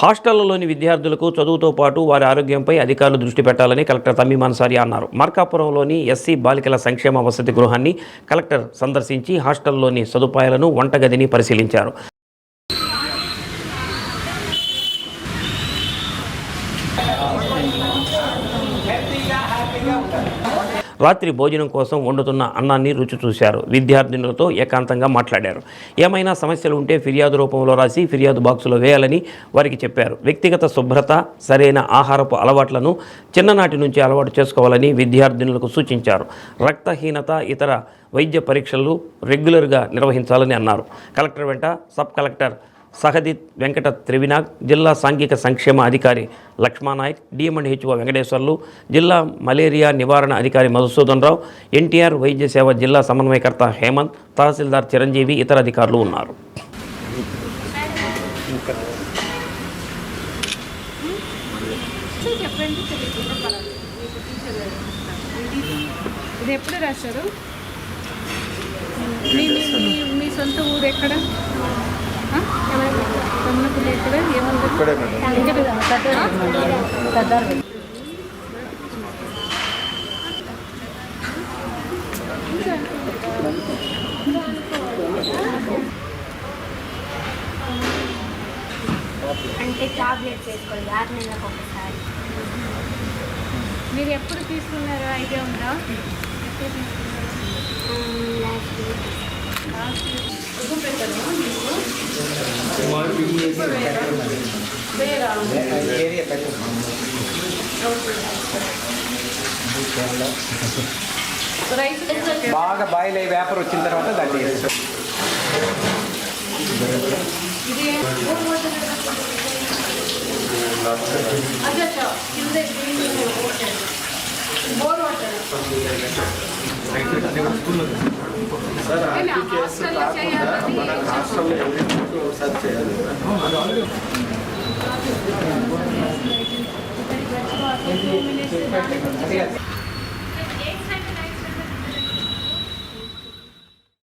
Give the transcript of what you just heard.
హాస్టళ్ళలోని విద్యార్థులకు చదువుతో పాటు వారి ఆరోగ్యంపై అధికారులు దృష్టి పెట్టాలని కలెక్టర్ తమ్మీం అన్సారీ అన్నారు. మార్కాపురంలోని ఎస్సీ బాలికల సంక్షేమ వసతి గృహాన్ని కలెక్టర్ సందర్శించి హాస్టల్లోని సదుపాయాలను వంటగదిని పరిశీలించారు. రాత్రి భోజనం కోసం వండుతున్న అన్నాన్ని రుచి చూశారు. విద్యార్థినులతో ఏకాంతంగా మాట్లాడారు. ఏమైనా సమస్యలు ఉంటే ఫిర్యాదు రూపంలో రాసి ఫిర్యాదు బాక్సులో వేయాలని వారికి చెప్పారు. వ్యక్తిగత శుభ్రత సరైన ఆహారపు అలవాట్లను చిన్ననాటి నుంచి అలవాటు చేసుకోవాలని విద్యార్థినులకు సూచించారు. రక్తహీనత ఇతర వైద్య పరీక్షలు రెగ్యులర్గా నిర్వహించాలని అన్నారు. కలెక్టర్ వెంట సబ్ కలెక్టర్ సహది వెంకట త్రివినాగ్ జిల్లా సాంఘిక సంక్షేమ అధికారి లక్ష్మానాయక్ డిఎంఎండ్హెచ్ఓ వెంకటేశ్వర్లు జిల్లా మలేరియా నివారణ అధికారి మధుసూదన్ రావు ఎన్టీఆర్ వైద్య సేవ జిల్లా సమన్వయకర్త హేమంత్ తహసీల్దార్ చిరంజీవి ఇతర అధికారులు ఉన్నారు. ఇది ఎప్పుడు రాశారు? మీ సొంత ఊరు ఎక్కడ? అంటే టాబ్లెట్స్ వేసుకోవాలి ఆరు నెలలకు ఒకసారి. మీరు ఎప్పుడు తీసుకున్నారో ఐడియా ఉందా? ఎప్పుడు తీసుకున్నారు? లాస్ట్ లాస్ట్ ఉప్పు పెట్టను మీకు వేరా రైస్ బాగా బాయిల్ అయ్యి వేపర్ వచ్చిన తర్వాత దాన్ని వేస్తాం ఇది అచ్చా అచ్చా కింద గ్రీన్ బోర్ వాటర్ హాస్టల్లో చేయాలని టూ మినిట్స్